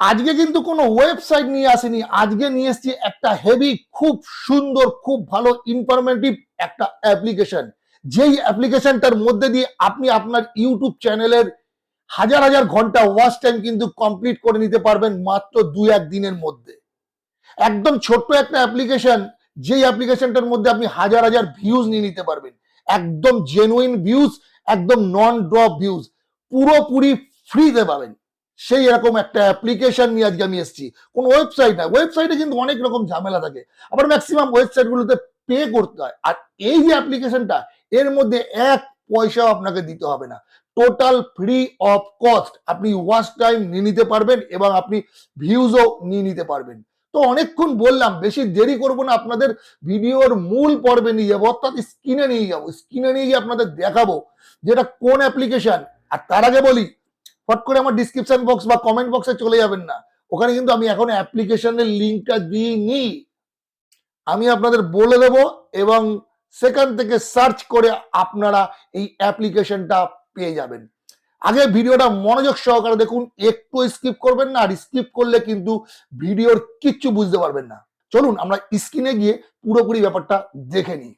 আজকে কিন্তু কোনো ওয়েবসাইট নিয়ে আসেনি। আজকে নিয়ে এসেছি একটা হেভি খুব সুন্দর, খুব ভালো ইনফরমেটিভ একটা অ্যাপ্লিকেশন যেই অ্যাপ্লিকেশনটার মধ্যে দিয়ে আপনি আপনার ইউটিউব চ্যানেলের হাজার হাজার ঘণ্টা ওয়াচ টাইম কিন্তু কমপ্লিট করে নিতে পারবেন মাত্র দু এক দিনের মধ্যে। একদম ছোট্ট একটা অ্যাপ্লিকেশন যেই অ্যাপ্লিকেশনটার মধ্যে আপনি হাজার হাজার ভিউজ নিয়ে নিতে পারবেন। একদম জেনুইন ভিউজ একদম নন ড্রপ ভিউজ পুরোপুরি ফ্রিতে পাবেন। সেই এরকম একটা অ্যাপ্লিকেশন নিয়ে আজকে আমি এসেছি। কোন ওয়েবসাইট না ওয়েবসাইটে কিন্তু অনেক রকম ঝামেলা থাকে। আবার ম্যাক্সিমাম ওয়েবসাইটগুলোতে পে করতে হয়। আর এই যে অ্যাপ্লিকেশনটা এর মধ্যে এক পয়সাও আপনাকে দিতে হবে না। টোটাল ফ্রি অফ কস্ট আপনি ওয়াচ টাইম নিয়ে নিতে পারবেন এবং আপনি ভিউজও নিয়ে নিতে পারবেন। তো অনেকক্ষণ বললাম, বেশি দেরি করব না, আপনাদের ভিডিওর মূল পর্বে নিয়ে যাব, অর্থাৎ স্ক্রিনে নিয়ে যাব। স্ক্রিনে নিয়ে গিয়ে আপনাদের দেখাবো, যেটা কোন অ্যাপ্লিকেশন আর তার আগে বলি ফট করে আমার ডিসক্রিপশন বক্স বা কমেন্ট বক্সে চলে যাবেন না। ওখানে কিন্তু আমি এখন অ্যাপ্লিকেশনের লিঙ্কটা দিইনি। আমি আপনাদের বলে দেব এবং সেখান থেকে সার্চ করে আপনারা এই অ্যাপ্লিকেশনটা পেয়ে যাবেন। আগে ভিডিওটা মনোযোগ সহকারে দেখুন, একটু স্কিপ করবেন না, আর স্কিপ করলে কিন্তু ভিডিওর কিচ্ছু বুঝতে পারবেন না। চলুন, আমরা স্ক্রিনে গিয়ে পুরোপুরি ব্যাপারটা দেখে নিই।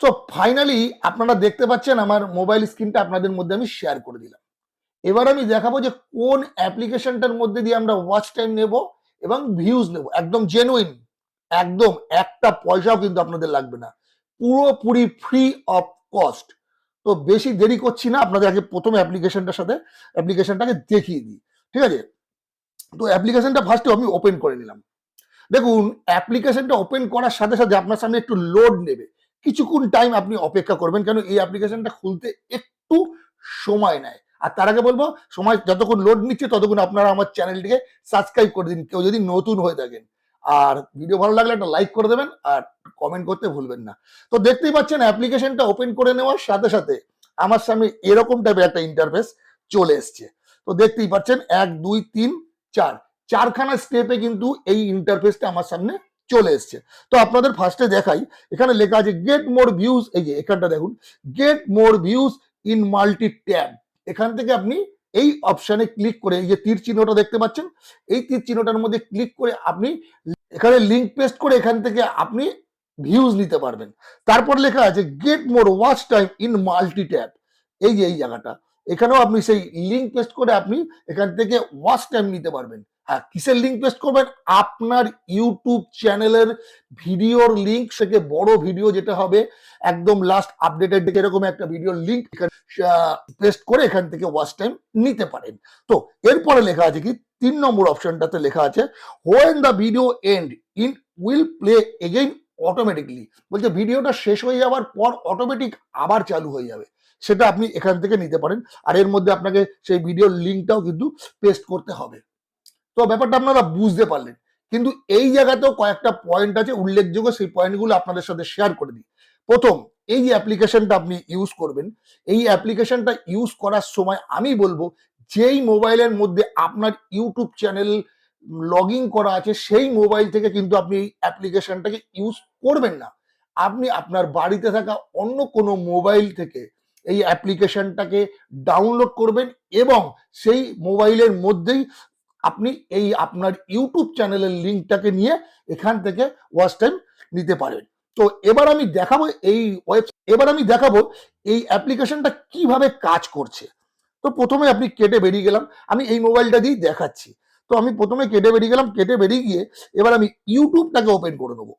তো ফাইনালি আপনারা দেখতে পাচ্ছেন আমার মোবাইল স্ক্রিনটা আপনাদের মধ্যে আমি শেয়ার করে দিলাম। এবার আমি দেখাবো যে কোন অ্যাপ্লিকেশনটার মধ্যে দিয়ে আমরা ওয়াচ টাইম নেব এবং ভিউজ নেব। একদম জেনুইন একদম একটা পয়সাও কিন্তু আপনাদের লাগবে না। পুরোপুরি ফ্রি অফ কস্ট তো বেশি দেরি করছি না, আপনাদের আগে প্রথমে অ্যাপ্লিকেশনটার সাথে অ্যাপ্লিকেশনটাকে দেখিয়ে দিই। ঠিক আছে? তো অ্যাপ্লিকেশনটা ফার্স্টে আমি ওপেন করে নিলাম। দেখুন অ্যাপ্লিকেশনটা ওপেন করার সাথে সাথে আপনার সামনে একটু লোড নেবে। কিছুক্ষণ টাইম আপনি অপেক্ষা করবেন কেন? এই অ্যাপ্লিকেশনটা খুলতে একটু সময় নেয়। আর তার আগে বলব, সময় যতক্ষণ লোড নিচ্ছে ততক্ষণ আপনারা আমার চ্যানেলটিকে সাবস্ক্রাইব করে দিন, কেউ যদি নতুন হয়ে থাকেন। আর ভিডিও ভালো লাগলে একটা লাইক করে দেবেন, আর কমেন্ট করতে ভুলবেন না। তো দেখতেই পাচ্ছেন অ্যাপ্লিকেশনটা ওপেন করে নেওয়ার সাথে সাথে আমার সামনে এরকম টাইপের একটা ইন্টারফেস চলে এসছে। তো দেখতেই পাচ্ছেন, এক, দুই, তিন, চার। চারখানা স্টেপে কিন্তু এই ইন্টারফেসটা আমার সামনে চলে এসছে। তো আপনাদের ফার্স্টে দেখাই, এখানে লেখা আছে গেট মোর ভিউজ এই যে এখানটা দেখুন get more views in multi tab এখান থেকে আপনি এই অপশানে ক্লিক করে, এই যে তীর চিহ্নটা দেখতে পাচ্ছেন, এই তীর চিহ্নটার মধ্যে ক্লিক করে আপনি এখানে লিঙ্ক পেস্ট করে এখান থেকে আপনি ভিউজ নিতে পারবেন। তারপর লেখা আছে get more watch time in multi tab এই যে এই জায়গাটা, এখানেও আপনি সেই লিঙ্ক পেস্ট করে আপনি এখান থেকে ওয়াচ টাইম নিতে পারবেন। কিসের লিঙ্ক পেস্ট করবেন? আপনার ইউটিউব চ্যানেলের ভিডিওর লিঙ্ক থেকে বড় ভিডিও যেটা হবে, একদম লাস্ট আপডেটেড এরকম একটা ভিডিওর লিঙ্ক পেস্ট করে এখান থেকে ওয়াচ টাইম নিতে পারেন। তো, এরপরে লেখা আছে কি? তিন নম্বর অপশনটাতে লেখা আছে when the video end in will play again automatically বলছে ভিডিওটা শেষ হয়ে যাওয়ার পর অটোমেটিক আবার চালু হয়ে যাবে। সেটা আপনি এখান থেকে নিতে পারেন। আর এর মধ্যে আপনাকে সেই ভিডিওর লিঙ্কটাও কিন্তু পেস্ট করতে হবে। তো ব্যাপারটা আপনারা বুঝতে পারলেন। কিন্তু এই জায়গাতেও কয়েকটা পয়েন্ট আছে, উল্লেখযোগ্য সেই পয়েন্টগুলো আপনাদের সাথে শেয়ার করে দিই। প্রথম, এই যে অ্যাপ্লিকেশনটা আপনি ইউজ করবেন, এই অ্যাপ্লিকেশনটা ইউজ করার সময় আমি বলব, যেই মোবাইলের মধ্যে আপনার ইউটিউব চ্যানেল লগ করা আছে, সেই মোবাইল থেকে কিন্তু আপনি এই অ্যাপ্লিকেশনটাকে ইউজ করবেন না। আপনি আপনার বাড়িতে থাকা অন্য কোনো মোবাইল থেকে এই অ্যাপ্লিকেশনটাকে ডাউনলোড করবেন এবং সেই মোবাইলের মধ্যেই আপনি এই আপনার ইউটিউব চ্যানেলের লিঙ্কটাকে নিয়ে এখান থেকে ওয়াচ টাইম নিতে পারেন তো এবার আমি দেখাবো এই ওয়েব এবার আমি দেখাবো এই অ্যাপ্লিকেশনটা কীভাবে কাজ করছে। তো প্রথমে আপনি কেটে বেরিয়ে গেলাম, আমি এই মোবাইলটা দিয়েই দেখাচ্ছি। তো আমি প্রথমে কেটে বেরিয়ে গেলাম, কেটে বেরিয়ে গিয়ে এবার আমি ইউটিউবটাকে ওপেন করে নেব।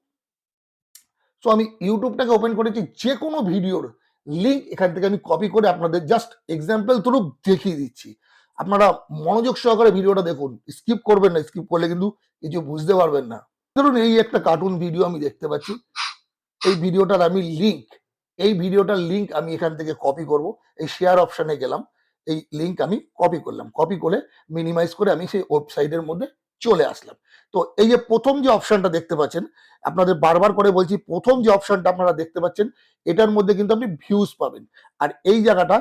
তো আমি ইউটিউবটাকে ওপেন করেছি যে কোনো ভিডিওর লিঙ্ক এখান থেকে আমি কপি করে আপনাদের জাস্ট এক্সাম্পল থ্রু দেখিয়ে দিচ্ছি। আপনারা মনোযোগ সহকারে ভিডিওটা দেখুন। স্কিপ করবেন না, স্কিপ করলে কিন্তু কিছু বুঝতে পারবেন না। ধরুন এই একটা কার্টুন ভিডিও আমি দেখতে পাচ্ছি। এই ভিডিওটার আমি লিঙ্ক এই ভিডিওটার লিঙ্ক আমি এখান থেকে কপি করব। এই শেয়ার অপশানে গেলাম। এই লিঙ্ক আমি কপি করলাম। কপি করে মিনিমাইজ করে আমি সেই ওয়েবসাইটের মধ্যে চলে আসলাম। তো এই যে প্রথম যে অপশনটা দেখতে পাচ্ছেন, আপনাদের বারবার করে বলছি, প্রথম যে অপশনটা আপনারা দেখতে পাচ্ছেন, এটার মধ্যে কিন্তু আপনি ভিউজ পাবেন। আর এই জায়গাটা,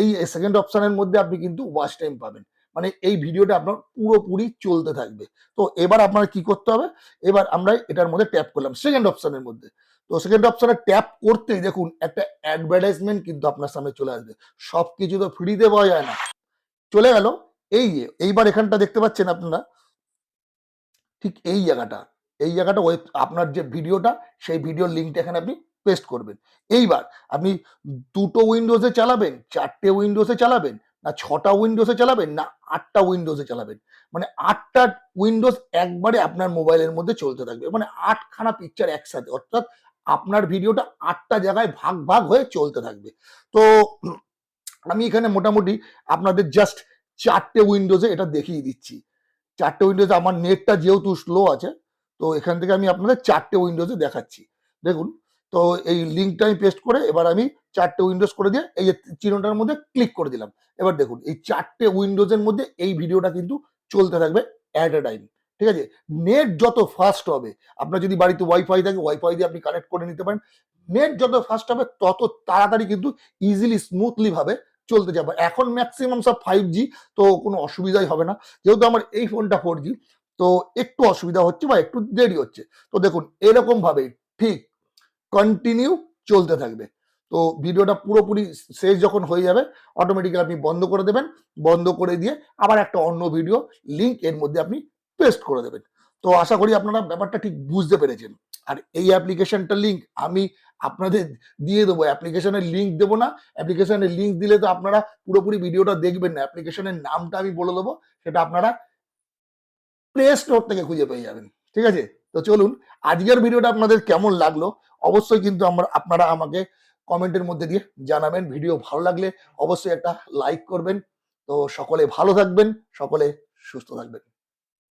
এই সেকেন্ড অপশনের মধ্যে আপনি কিন্তু ওয়াচ টাইম পাবেন। মানে এই ভিডিওটা আপনার পুরোপুরি চলতে থাকবে। তো এবার আপনার কি করতে হবে? এবার আমরা এটার মধ্যে ট্যাপ করলাম সেকেন্ড অপশনের মধ্যে। তো সেকেন্ড অপশনে ট্যাপ করতেই দেখুন, একটা অ্যাডভার্টাইজমেন্ট কিন্তু আপনার সামনে চলে আসবে। সব কিছু তো ফ্রিতে পাওয়া যায় না। চলে গেল এই এইবার এখানটা দেখতে পাচ্ছেন আপনারা? ঠিক এই জায়গাটা। এই জায়গাটা ওয়েব আপনার যে ভিডিওটা, সেই ভিডিওর লিঙ্কটা এখানে আপনি পেস্ট করবেন। এইবার আপনি দুটো উইন্ডোজে চালাবেন, চারটে উইন্ডোজে চালাবেন, না ছটা উইন্ডোজে চালাবেন, না আটটা উইন্ডোজে চালাবেন। মানে আটটা উইন্ডোজ একবারে আপনার মোবাইলের মধ্যে চলতে থাকবে। মানে আটখানা পিকচার একসাথে, অর্থাৎ আপনার ভিডিওটা আটটা জায়গায় ভাগ ভাগ হয়ে চলতে থাকবে। তো আমি এখানে মোটামুটি আপনাদের জাস্ট চারটে উইন্ডোজে এটা দেখিয়ে দিচ্ছি। চারটে উইন্ডোজে আমার নেটটা যেহেতু স্লো আছে, তো এখান থেকে আমি আপনাদের চারটে উইন্ডোজে দেখাচ্ছি। দেখুন, তো এই লিঙ্কটা আমি পেস্ট করে এবার আমি চারটে উইন্ডোজ করে দিয়ে এই চিহ্নটার মধ্যে ক্লিক করে দিলাম। এবার দেখুন, এই চারটে উইন্ডোজের মধ্যে এই ভিডিওটা কিন্তু চলতে থাকবে অ্যাট এ টাইম ঠিক আছে? নেট যত ফাস্ট হবে, আপনার যদি বাড়িতে ওয়াইফাই থাকে ওয়াইফাই দিয়ে আপনি কানেক্ট করে নিতে পারেন নেট যত ফাস্ট হবে, তত তাড়াতাড়ি কিন্তু ইজিলি স্মুথলি ভাবে চলতে যাবে এখন ম্যাক্সিমাম সব ফাইভ জি তো কোনো অসুবিধাই হবে না। যেহেতু আমার এই ফোনটা ফোর জি তো একটু অসুবিধা হচ্ছে বা একটু দেরি হচ্ছে। তো দেখুন এরকম ভাবে ঠিক কন্টিনিউ চলতে থাকবে। তো ভিডিওটা পুরোপুরি শেষ যখন হয়ে যাবে অটোমেটিক্যালি আপনি বন্ধ করে দেবেন। বন্ধ করে দিয়ে আবার একটা অন্য ভিডিও লিংক এর মধ্যে আপনি পেস্ট করে দেবেন। তো আশা করি আপনারা ব্যাপারটা ঠিক বুঝতে পেরেছেন। আর এই অ্যাপ্লিকেশনটার লিঙ্ক আমি আপনাদের দিয়ে দেবো। অ্যাপ্লিকেশনের লিঙ্ক দেবো না। অ্যাপ্লিকেশনের লিঙ্ক দিলে তো আপনারা পুরোপুরি ভিডিওটা দেখবেন না। অ্যাপ্লিকেশনের নামটা আমি বলে দেবো। সেটা আপনারা প্লে স্টোর থেকে খুঁজে পেয়ে যাবেন। ঠিক আছে? তো চলুন, আজকের ভিডিওটা আপনাদের কেমন লাগল? অবশ্যই কিন্তু আমরা, আপনারা আমাকে কমেন্টের মধ্যে দিয়ে জানাবেন। ভিডিও ভালো লাগলে অবশ্যই একটা লাইক করবেন। তো সকলে ভালো থাকবেন, সকলে সুস্থ থাকবেন।